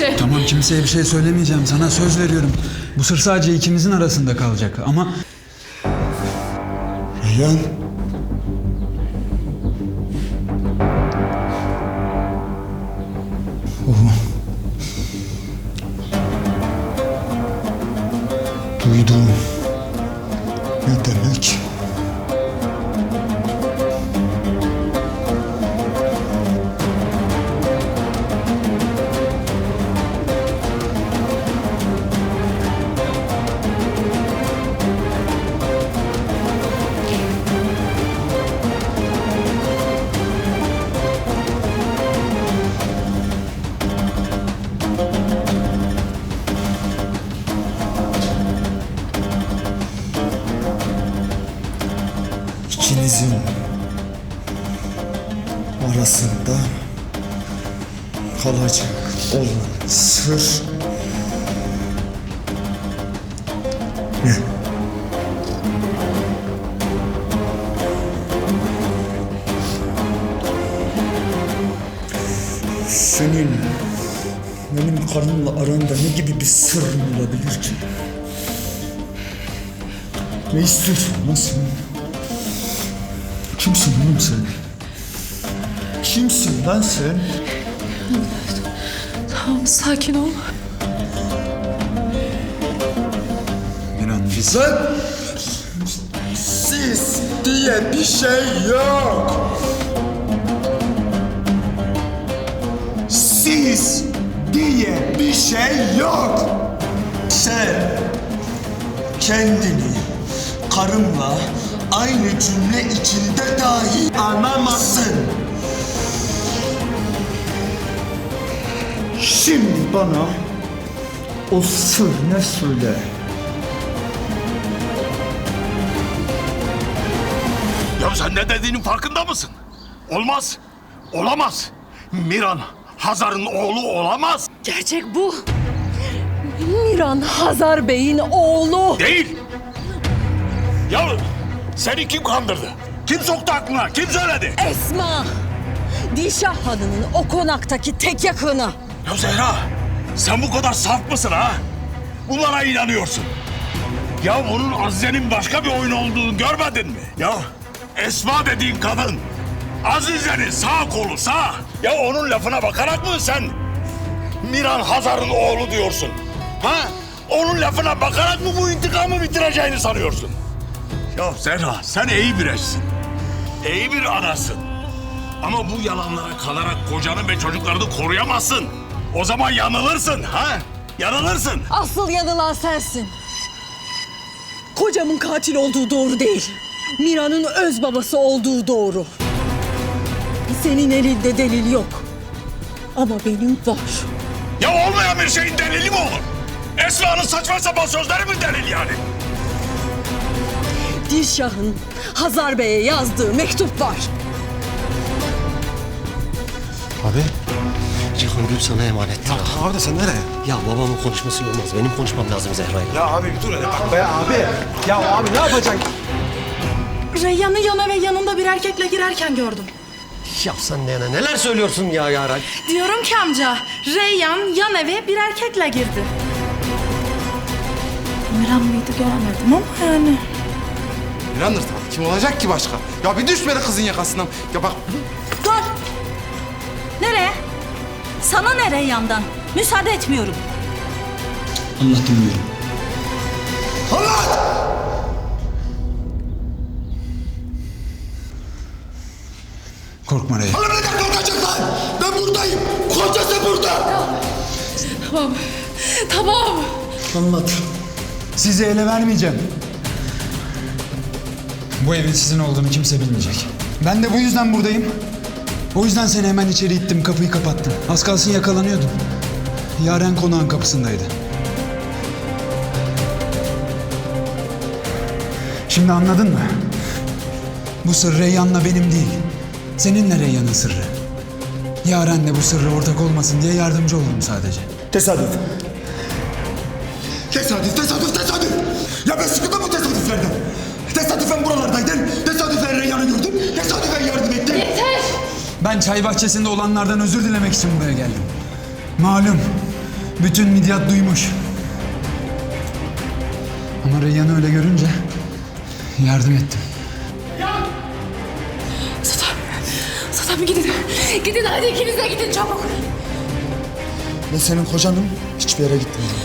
bilmeyecek. Tamam kimseye bir şey söylemeyeceğim. Sana söz veriyorum. Bu sır sadece ikimizin arasında kalacak. Ama Reyhan. İkinizin arasında kalacak olan sır ne? Senin benim karımla aranda ne gibi bir sır olabilir ki? Ne istiyorsun lan? Kimsin oğlum sen? Kimsin lan sen? Tamam sakin ol. Miran biz... Lan! Siz diye bir şey yok. Siz diye bir şey yok. Sen kendini karımla aynı cümle içinde dahi anamazsın. Şimdi bana o sır ne söyle? Ya sen ne dediğinin farkında mısın? Olmaz. Olamaz. Miran Hazar'ın oğlu olamaz. Gerçek bu. Miran Hazar Bey'in oğlu. Değil. Ya seni kim kandırdı? Kim soktu aklına? Kim söyledi? Esma. Dilşah Hanım'ın o konaktaki tek yakını. Ya Zehra sen bu kadar saf mısın ha? Bunlara inanıyorsun. Ya bunun Azize'nin başka bir oyun olduğunu görmedin mi? Ya Esma dediğin kadın Azize'nin sağ kolu sağ. Ya onun lafına bakarak mı sen Miran Hazar'ın oğlu diyorsun? Ha? Onun lafına bakarak mı bu intikamı bitireceğini sanıyorsun? Ya Zehra sen iyi bir eşsin. İyi bir anasın. Ama bu yalanlara kalarak kocanı ve çocuklarını koruyamazsın. O zaman yanılırsın ha? Yanılırsın. Asıl yanılan sensin. Kocamın katil olduğu doğru değil. Mira'nın öz babası olduğu doğru. Senin elinde delil yok. Ama benim var. Ya olmayan bir şeyin delili mi olur? Esra'nın saçma sapan sözleri mi delil yani? Dilşah'ın Hazar Bey'e yazdığı mektup var. Abi. Cihan Gül sana emanet. Ya abi de sen nereye? Ya babamın konuşması olmaz. Benim konuşmam lazım Zehra'yla. Ya abi bir dur hele bak be abi. Ya abi ne yapacaksın? Reyyan'ı yana ve yanında bir erkekle girerken gördüm. Ya sen ne, neler söylüyorsun ya Yaren? Diyorum ki amca, Reyyan yan eve bir erkekle girdi. Miran mıydı göremedim ama yani. Mirandır tabii. Kim olacak ki başka? Ya bir düşmedi kızın yakasından. Ya bak Dur! Nereye? Sana nereye yandan? Müsaade etmiyorum. Anlat dinliyorum. Korkma Reyhan. Bana neden korkacaklar? Ben buradayım. Kocası burada. Tamam. Tamam. Anlat. Sizi ele vermeyeceğim. Bu evin sizin olduğunu kimse bilmeyecek. Ben de bu yüzden buradayım. O yüzden seni hemen içeri ittim, kapıyı kapattım. Az kalsın yakalanıyordum. Yaren konağın kapısındaydı. Şimdi anladın mı? Bu sır Reyyan'la benim değil. Seninle Reyyan'ın sırrı. Yaren de bu sırrı ortak olmasın diye yardımcı oldum sadece. Tesadüf. Tesadüf, tesadüf, tesadüf. Ya ben sıkıldım bu tesadüflerden. Tesadüfen buralardaydın. Tesadüfen Reyhan'ı gördüm. Tesadüfen yardım ettim. Ben çay bahçesinde olanlardan özür dilemek için buraya geldim. Malum. Bütün Midyat duymuş. Ama Reyyan'ı öyle görünce yardım ettim. Satam. Satam gidin. Gidin hadi ikiniz de gidin çabuk. Ben senin kocanım. Hiçbir yere gitmiyorum.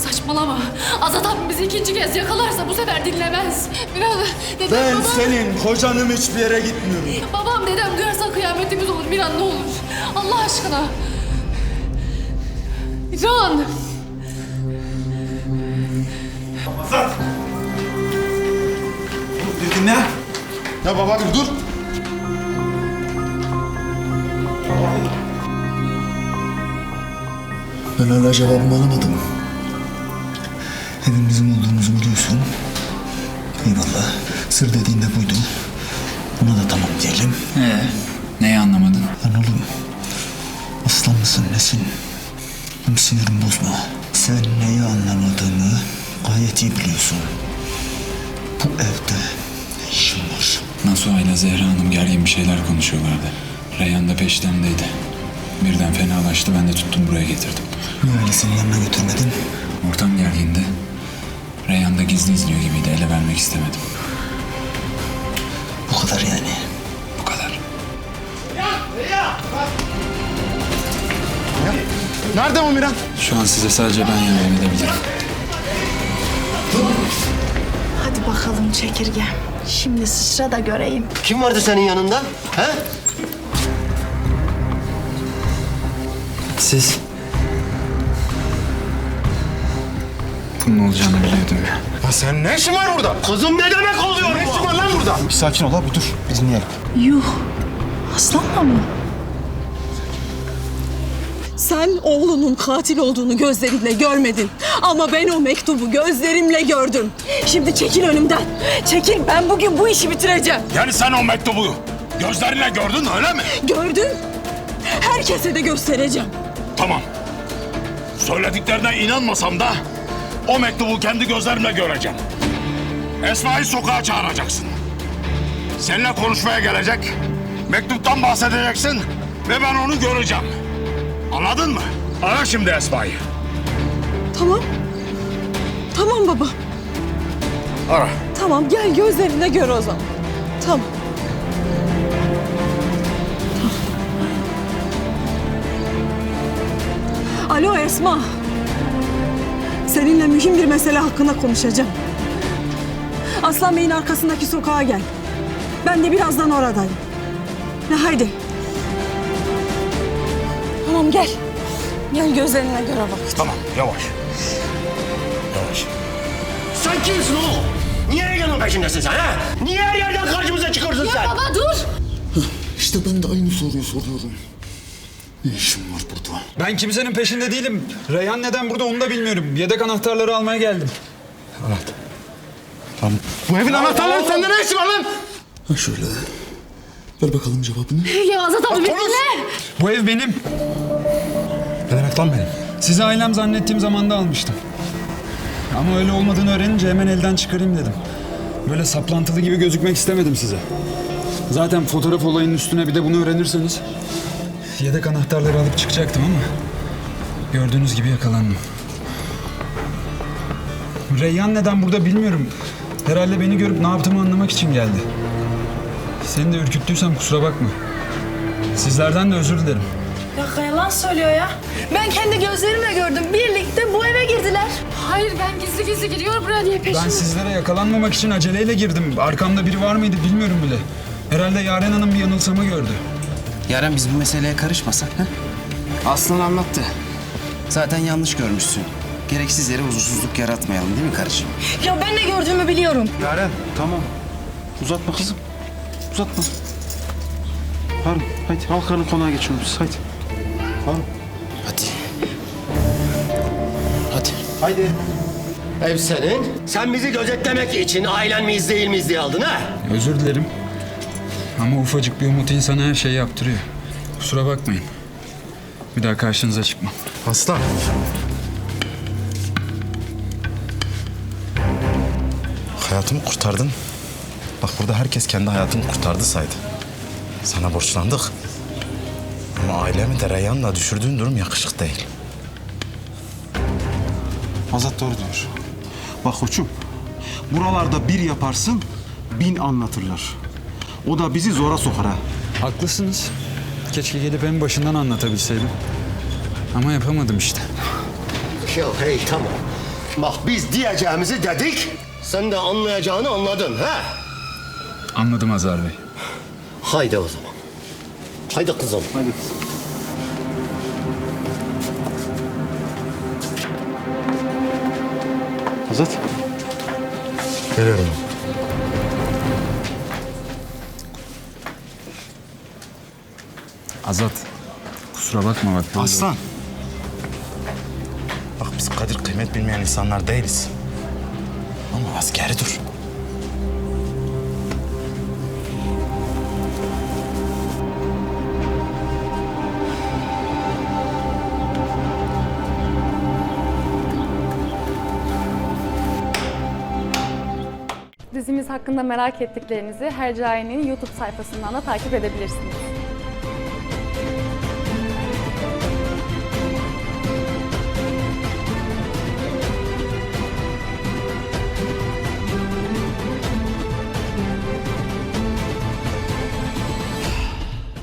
Saçmalama. Azat abim bizi ikinci kez yakalarsa bu sefer dinlemez. Miran dedem Ben babam. senin kocanım hiçbir yere gitmiyorum. Babam dedem duyarsa kıyametimiz olur. Miran ne olur. Allah aşkına. Miran. Bir dinle. Ya baba bir dur. Ben hala cevabımı alamadım. Evin bizim olduğumuzu biliyorsun. Eyvallah. Sır dediğin de buydu. Buna da tamam diyelim. Ee, neyi anlamadın? Lan oğlum. Aslan mısın nesin? Benim sinirimi bozma. Sen neyi anlamadığını gayet iyi biliyorsun. Bu evde ne işin var? Nasuha ile Zehra Hanım gergin bir şeyler konuşuyorlardı. Reyhan da peşlerindeydi. Birden fenalaştı ben de tuttum buraya getirdim. Niye ailesinin yanına götürmedin? Ortam gergindi. Gizli izliyor gibiydi ele vermek istemedim. Bu kadar yani. Bu kadar. Nerede bu Miran? Şu an size sadece ben yardım edebilirim. Hadi bakalım çekirge. Şimdi sıçra da göreyim. Kim vardı senin yanında? He? Siz... Bunun olacağını biliyordum ya. Ya sen ne işin var burada? Kızım ne demek oluyor Ne işin bu? var lan burada? Bir sakin ol abi dur. Biz dinleyelim. Yuh. Aslanla mı? Sen oğlunun katil olduğunu gözlerinle görmedin. Ama ben o mektubu gözlerimle gördüm. Şimdi çekil önümden. Çekil ben bugün bu işi bitireceğim. Yani sen o mektubu gözlerinle gördün öyle mi? Gördün. Herkese de göstereceğim. Tamam. Söylediklerine inanmasam da o mektubu kendi gözlerimle göreceğim. Esma'yı sokağa çağıracaksın. Seninle konuşmaya gelecek. Mektuptan bahsedeceksin ve ben onu göreceğim. Anladın mı? Ara şimdi Esma'yı. Tamam. Tamam baba. Ara. Tamam gel gözlerine gör o zaman. Tamam. Alo Esma. Seninle mühim bir mesele hakkında konuşacağım. Aslan Bey'in arkasındaki sokağa gel. Ben de birazdan oradayım. Ne haydi. Tamam gel. Gel gözlerine göre bak. Tamam yavaş. Yavaş. Sen kimsin oğlum? Niye Reyhan'ın peşindesin sen ha? Niye her yerden karşımıza çıkıyorsun sen? Baba dur. İşte ben de aynı soruyu soruyorum. Ne işin var burada? Ben kimsenin peşinde değilim. Reyhan neden burada onu da bilmiyorum. Yedek anahtarları almaya geldim. Bu evin anahtarları sende ne işi var lan? Ha şöyle. Ver bakalım cevabını. Ya Azat abi bir dinle. Bu ev benim. Ne demek lan benim? Sizi ailem zannettiğim zamanda almıştım. Ama öyle olmadığını öğrenince hemen elden çıkarayım dedim. Böyle saplantılı gibi gözükmek istemedim size. Zaten fotoğraf olayının üstüne bir de bunu öğrenirseniz... Yedek anahtarları alıp çıkacaktım ama... Gördüğünüz gibi yakalandım. Reyhan neden burada bilmiyorum. Herhalde beni görüp ne yaptığımı anlamak için geldi. Seni de ürküttüysem kusura bakma. Sizlerden de özür dilerim. Ya yalan söylüyor ya. Ben kendi gözlerimle gördüm. Birlikte bu eve girdiler. Hayır ben gizli gizli gidiyorum buraya diye peşim. Ben sizlere yakalanmamak için aceleyle girdim. Arkamda biri var mıydı bilmiyorum bile. Herhalde Yaren Hanım bir yanılsama gördü. Yaren biz bu meseleye karışmasak ha? Aslan anlattı. Zaten yanlış görmüşsün. Gereksiz yere huzursuzluk yaratmayalım değil mi karıcığım? Ya ben de gördüğümü biliyorum. Yaren tamam. Uzatma kızım. Uzatma. Harun hadi Halkan'ın konağa geçiyoruz biz hadi. Harun. Hadi. Hadi. Haydi. Ev senin. Sen bizi gözetlemek için ailen miyiz değil miyiz diye aldın ha? Özür dilerim. Ama ufacık bir umut insana her şeyi yaptırıyor. Kusura bakmayın. Bir daha karşınıza çıkmam. Aslan. Hayatımı kurtardın. Bak burada herkes kendi hayatını kurtardı saydı. Sana borçlandık. Ama ailemi de Reyhan'la düşürdüğün durum yakışık değil. Azat doğru diyor. Bak koçum, buralarda bir yaparsın, bin anlatırlar. O da bizi zora sokar ha. Haklısınız. Keşke gelip en başından anlatabilseydim. Ama yapamadım işte. Ya hey tamam. Bak biz diyeceğimizi dedik. Sen de anlayacağını anladın ha? Anladım Azar Bey. Haydi o zaman. Haydi kızım. Hadi. Azat. Geliyorum. Azat. Kusura bakma bak. böyle Aslan. Bak biz kadir kıymet bilmeyen insanlar değiliz. Ama az geri dur. Dizimiz hakkında merak ettiklerinizi Hercai'nin YouTube sayfasından da takip edebilirsiniz.